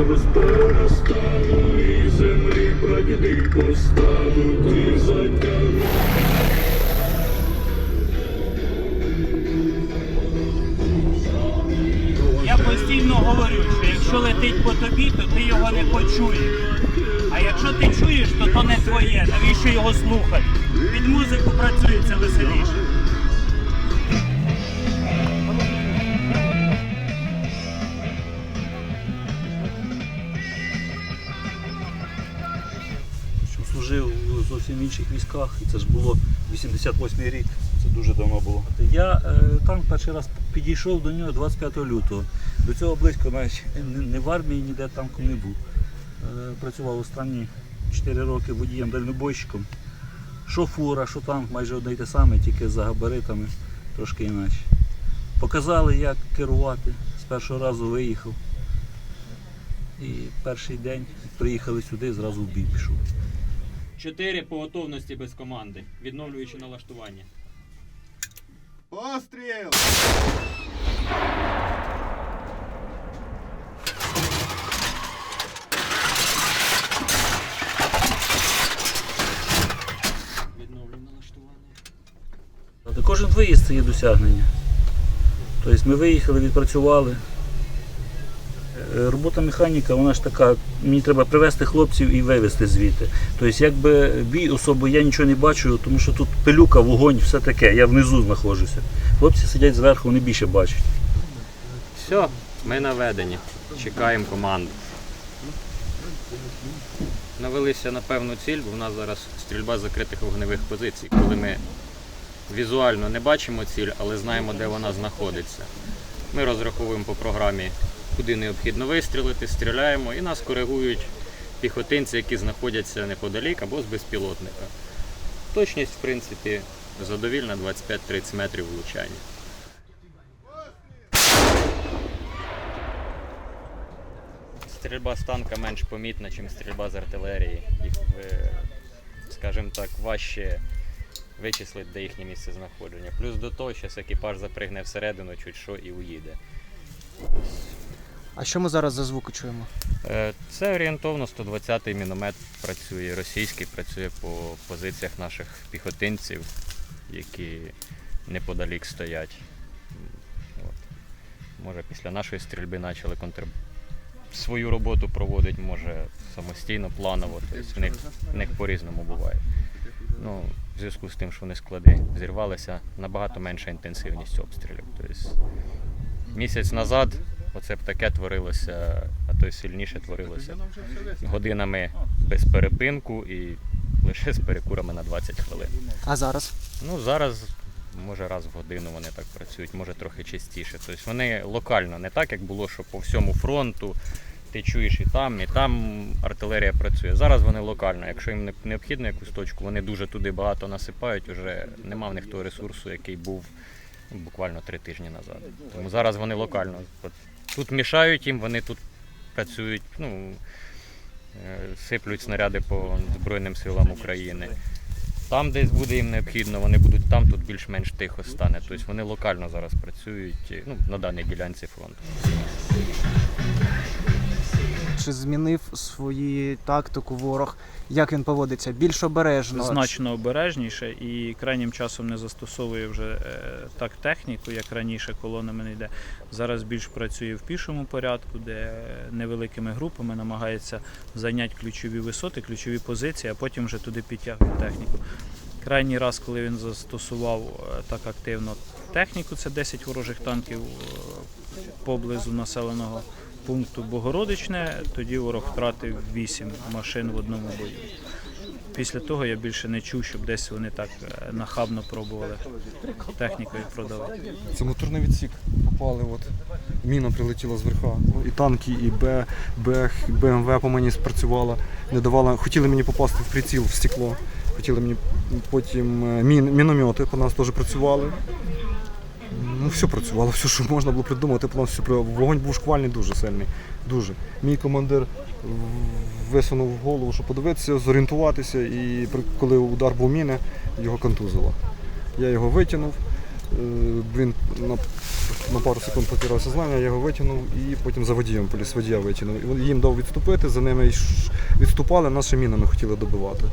Збора стану і землі прадіди поставу зовсім інших військах, і це ж було 88-й рік, це дуже давно було. Я е, танк перший раз підійшов до нього 25 лютого. До цього близько навіть не, не в армії, ніде танком не був. Е, працював останні 4 роки водієм дальнобойщиком. Що фура, що танк, майже одне й те саме, тільки за габаритами трошки інакше. Показали, як керувати. З першого разу виїхав. І перший день приїхали сюди, зразу в бій пішов. 4 по готовності без команди, відновлюючи налаштування. Постріл! Відновлю налаштування. Кожен виїзд це є досягнення. Тобто ми виїхали, відпрацювали. Е, Робота механіка, вона ж така, мені треба привезти хлопців і вивезти звідти. Тобто, якби бій особо я нічого не бачу, тому що тут пилюка, вогонь, все таке, я внизу знаходжуся. Хлопці сидять зверху, вони більше бачать. Все, ми наведені. Чекаємо команду. Навелися на певну ціль, бо в нас зараз стрільба з закритих вогневих позицій, коли ми візуально не бачимо ціль, але знаємо, де вона знаходиться. Ми розраховуємо по програмі, куди необхідно вистрілити, стріляємо і нас коригують піхотинці, які знаходяться неподалік або з безпілотника. Точність, в принципі, задовільна 25-30 метрів влучання. Стрільба з танка менш помітна, ніж стрільба з артилерії. Їх, е, скажімо так, важче вичислити, де їхнє місце знаходження. Плюс до того, що екіпаж запригне всередину, чуть що і уїде. А що ми зараз за звуки чуємо? Е, Це орієнтовно 120-й міномет працює, російський працює по позиціях наших піхотинців, які неподалік стоять. От. Може, після нашої стрільби почали контр... свою роботу проводити, може самостійно, планово. Тобто в них, в них по-різному буває. Ну, в зв'язку з тим, що вони склади зірвалися, набагато менша інтенсивність обстрілів. Тобто, місяць назад оце б таке творилося, а то й сильніше творилося годинами без перепинку і лише з перекурами на 20 хвилин. А зараз? Ну зараз може раз в годину вони так працюють, може трохи частіше. Тобто вони локально, не так як було, що по всьому фронту ти чуєш і там, і там артилерія працює. Зараз вони локально. Якщо їм необхідно якусь точку, вони дуже туди багато насипають. Уже нема в них того ресурсу, який був буквально три тижні назад. Тому зараз вони локально. Тут мішають їм, вони тут працюють, ну, е, сиплють снаряди по Збройним силам України. Там, десь буде їм необхідно, вони будуть там, тут більш-менш тихо стане. Тобто вони локально зараз працюють ну, на даній ділянці фронту. Чи змінив свою тактику ворог? Як він поводиться? Більш обережно? Значно обережніше і крайнім часом не застосовує вже е, так техніку, як раніше колонами не йде. Зараз більш працює в пішому порядку, де невеликими групами намагається зайняти ключові висоти, ключові позиції, а потім вже туди підтягує техніку. Крайній раз, коли він застосував е, так активно техніку, це 10 ворожих танків е, поблизу населеного пункту Богородичне, тоді ворог втратив 8 машин в одному бою. Після того я більше не чув, щоб десь вони так е, нахабно пробували технікою продавати. Це моторний відсік попали. От. Міна прилетіла з верха. І танки, і Б, Б, БМВ по мені спрацювала. Не давала. Хотіли мені попасти в приціл в стекло. Хотіли мені потім е, мін, міномети по нас теж працювали. Ну, все працювало, все, що можна було придумати, нас все Вогонь був шквальний дуже сильний. Дуже. Мій командир висунув голову, щоб подивитися, зорієнтуватися, і коли удар був міни, його контузило. Я його витягнув. Е, Він на, на пару секунд потеряв сознання, я його витягнув і потім за водієм поліс водія витягнув. Їм дав відступити, за ними відступали, ще мінами хотіли добивати.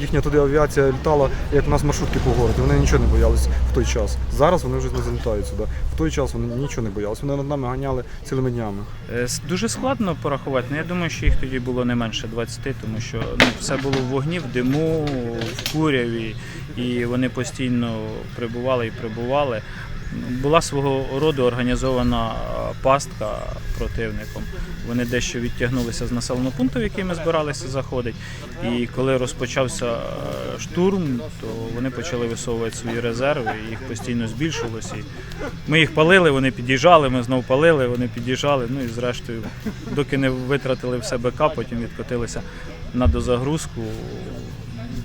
Їхня туди авіація літала, як у нас маршрутки по городу. Вони нічого не боялися в той час. Зараз вони вже не залітають сюди. В той час вони нічого не боялися. Вони над нами ганяли цілими днями. Е, Дуже складно порахувати. Ну, я думаю, що їх тоді було не менше 20, тому що ну, все було в вогні, в диму, в куряві, і вони постійно прибували і прибували. Була свого роду організована е, пастка противником. Вони дещо відтягнулися з населеного пункту, в який ми збиралися заходити. І коли розпочався е, штурм, то вони почали висовувати свої резерви, і їх постійно збільшувалося. І ми їх палили, вони під'їжджали, ми знову палили, вони під'їжджали. Ну і зрештою, доки не витратили все БК, потім відкотилися на дозагрузку.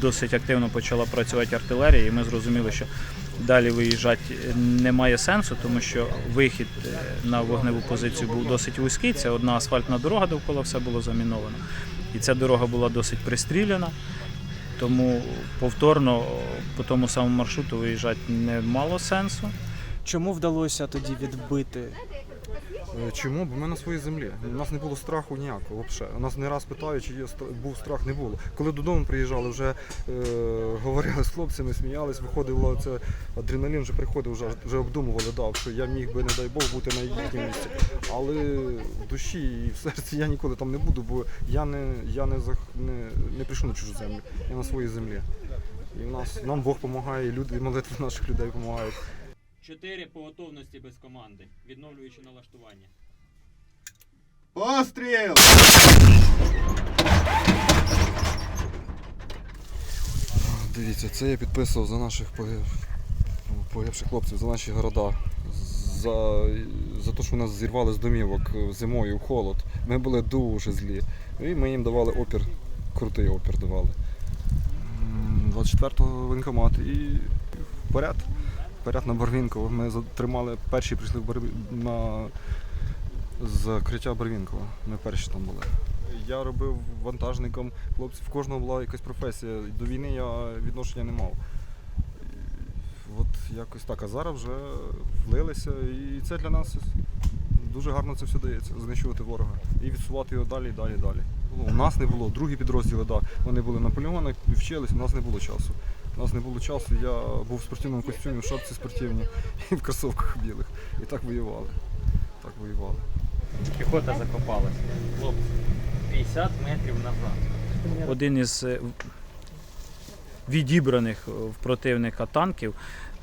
Досить активно почала працювати артилерія, і ми зрозуміли, що далі виїжджати немає сенсу, тому що вихід е, на вогневу позицію був досить вузький. Це одна асфальтна дорога, довкола все було заміновано. І ця дорога була досить пристріляна. Тому повторно по тому самому маршруту виїжджати не мало сенсу. Чому вдалося тоді відбити? Е, Чому? Бо ми на своїй землі. У нас не було страху ніякого взагалі. У нас не раз питають, чи є був страх, не було. Коли додому приїжджали, вже е, говорили з хлопцями, сміялись, виходило це адреналін, вже приходив, вже, вже обдумували, да, що я міг би, не дай Бог, бути на їхньому місці. Але в душі і в серці я ніколи там не буду, бо я не, я не, зах, не, не прийшов на чужу землю, я на своїй землі. І в нас, нам Бог допомагає, і люди, молитви наших людей допомагають. Чотири по готовності без команди, відновлюючи налаштування. Постріл! Дивіться, це я підписував за наших погиб- погибших хлопців, за наші города. За, за те, що нас зірвали з домівок зимою в холод. Ми були дуже злі. І ми їм давали опір, крутий опір давали. 24-го воєнкомат і вперед. Вперед на Барвінково. Ми затримали, перші прийшли в Барві... на закриття Барвінкова. Ми перші там були. Я робив вантажником, хлопці, в кожного була якась професія. До війни я відношення не мав. От якось так, а зараз вже влилися, і це для нас дуже гарно це все дається, знищувати ворога і відсувати його далі, далі, далі. Ну, У нас не було, другі підрозділи, да, вони були на полігонах вчились, у нас не було часу. У нас не було часу, я був в спортивному костюмі, в шапці спортивній і в кросовках білих. І так воювали. Так воювали. Піхота закопалась. Хлопці, 50 метрів назад. один із е, відібраних в противника танків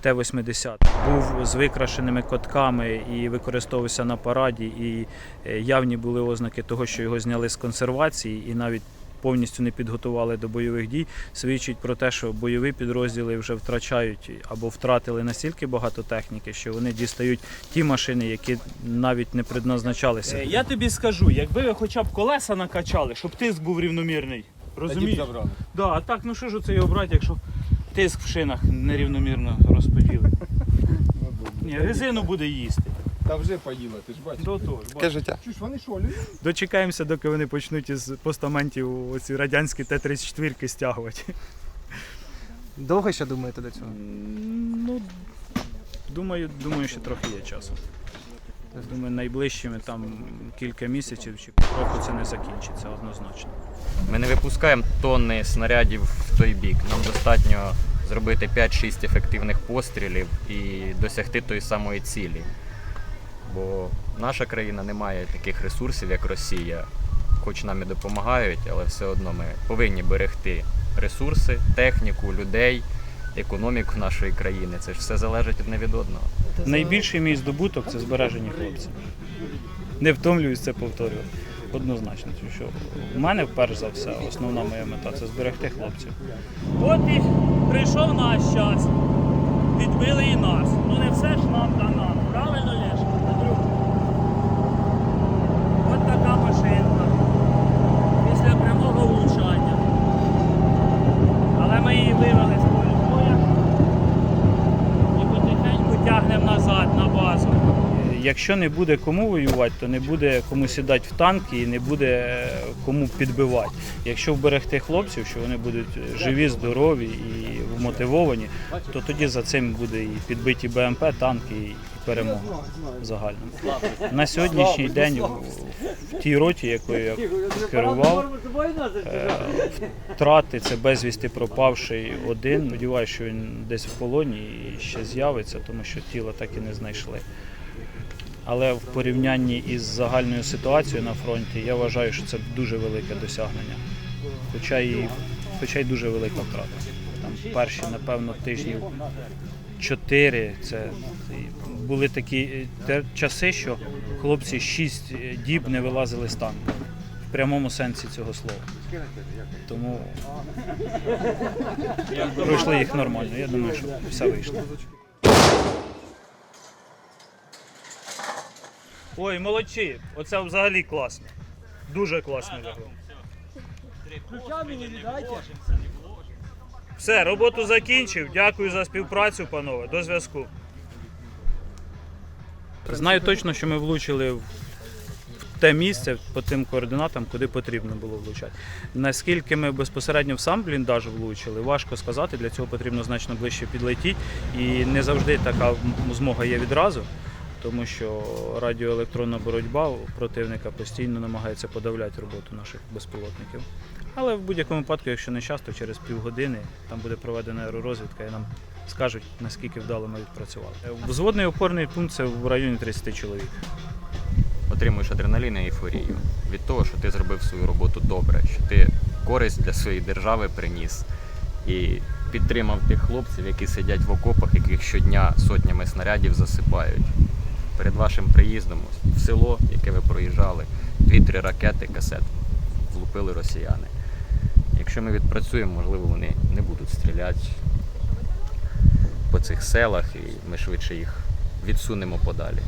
Т-80 був з викрашеними котками і використовувався на параді, і е, явні були ознаки того, що його зняли з консервації і навіть повністю не підготували до бойових дій, свідчить про те, що бойові підрозділи вже втрачають або втратили настільки багато техніки, що вони дістають ті машини, які навіть не предназначалися. Е, Я тобі скажу, якби ви хоча б колеса накачали, щоб тиск був рівномірний. Розумієш? Да, а так, ну що ж це його брати, якщо тиск в шинах нерівномірно розподіли. Ні, резину буде їсти. Та вже поїла, ти ж бачиш. До того ж, Таке життя. Чуєш, вони що, люди? Дочекаємося, доки вони почнуть із постаментів оці радянські Т-34 стягувати. Довго ще думаєте до цього? Ну, думаю, думаю, що трохи є часу. Думаю, найближчими там кілька місяців чи року це не закінчиться однозначно. Ми не випускаємо тонни снарядів в той бік. Нам достатньо зробити 5-6 ефективних пострілів і досягти тої самої цілі. Бо наша країна не має таких ресурсів, як Росія. Хоч нам і допомагають, але все одно ми повинні берегти ресурси, техніку, людей, економіку нашої країни. Це ж все залежить одне від одного. Найбільший мій здобуток це збережені хлопці. Не втомлююсь це повторювати. Однозначно, що в мене перш за все основна моя мета це зберегти хлопців. От і прийшов наш час. Відбили і нас. Ну не все ж нам та нам. Правильно, Лешка? Андрюха? От така машинка. Після прямого влучання. Але ми її вивели з поля боя і потихеньку тягнемо назад на базу. Якщо не буде кому воювати, то не буде кому сідати в танки і не буде е, кому підбивати. Якщо вберегти хлопців, що вони будуть живі, здорові і вмотивовані, то тоді за цим буде і підбиті БМП, танки і перемога в загальному. На сьогоднішній день в- тій роті, якою я керував, е, втрати це безвісти пропавший один. Сподіваюся, що він десь в полоні і ще з'явиться, тому що тіло так і не знайшли. Але в порівнянні із загальною ситуацією на фронті я вважаю, що це дуже велике досягнення. Хоча і, хоча й дуже велика втрата. Там перші, напевно, тижнів чотири. Це були такі е, часи, що хлопці шість е, діб не вилазили з танка. В прямому сенсі цього слова. Тому пройшли їх нормально. Я думаю, що все вийшло. Ой, молодці! Оце взагалі класно. Дуже класно лягло. Все, роботу закінчив. Дякую за співпрацю, панове. До зв'язку. Знаю точно, що ми влучили в те місце по тим координатам, куди потрібно було влучати. Наскільки ми безпосередньо в сам бліндаж влучили, важко сказати. Для цього потрібно значно ближче підлетіти. І не завжди така змога є відразу, тому що радіоелектронна боротьба у противника постійно намагається подавляти роботу наших безпілотників. Але в будь-якому випадку, якщо не часто, через півгодини там буде проведена аеророзвідка і нам скажуть, наскільки вдало ми відпрацювали. Взводний опорний пункт це в районі 30 чоловік. Отримуєш адреналін і ейфорію від того, що ти зробив свою роботу добре, що ти користь для своєї держави приніс і підтримав тих хлопців, які сидять в окопах, яких щодня сотнями снарядів засипають. Перед вашим приїздом в село, яке ви проїжджали, дві-три ракети, касет влупили росіяни. Якщо ми відпрацюємо, можливо, вони не будуть стріляти по цих селах, і ми швидше їх відсунемо подалі.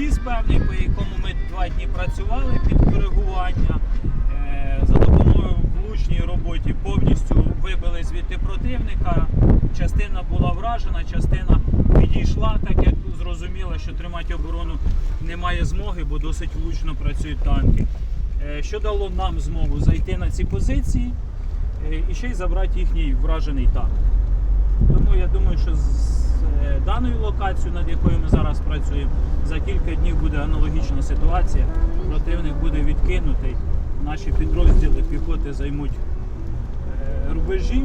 Ліс певний, по якому ми два дні працювали під коригування. Е, За допомогою влучній роботі повністю вибили звідти противника. Частина була вражена, частина підійшла, так як зрозуміло, що тримати оборону немає змоги, бо досить влучно працюють танки. Е, Що дало нам змогу зайти на ці позиції е, і ще й забрати їхній вражений танк. Тому я думаю, що з е, даною локацією, над якою ми зараз працюємо, за кілька днів буде аналогічна ситуація. Противник буде відкинутий. Наші підрозділи піхоти займуть е, рубежі.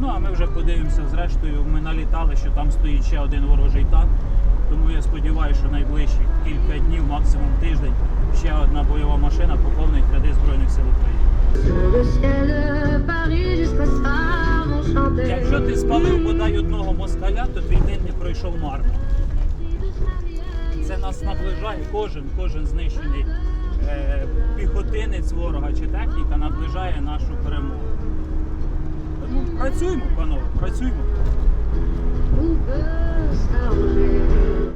Ну а ми вже подивимося. Зрештою, ми налітали, що там стоїть ще один ворожий танк. Тому я сподіваюся, що найближчі кілька днів, максимум тиждень, ще одна бойова машина поповнить ряди спалив бодай одного москаля, то твій день не пройшов марно. Це нас наближає кожен, кожен знищений е, піхотинець ворога чи техніка наближає нашу перемогу. Тому працюємо, панове, працюємо.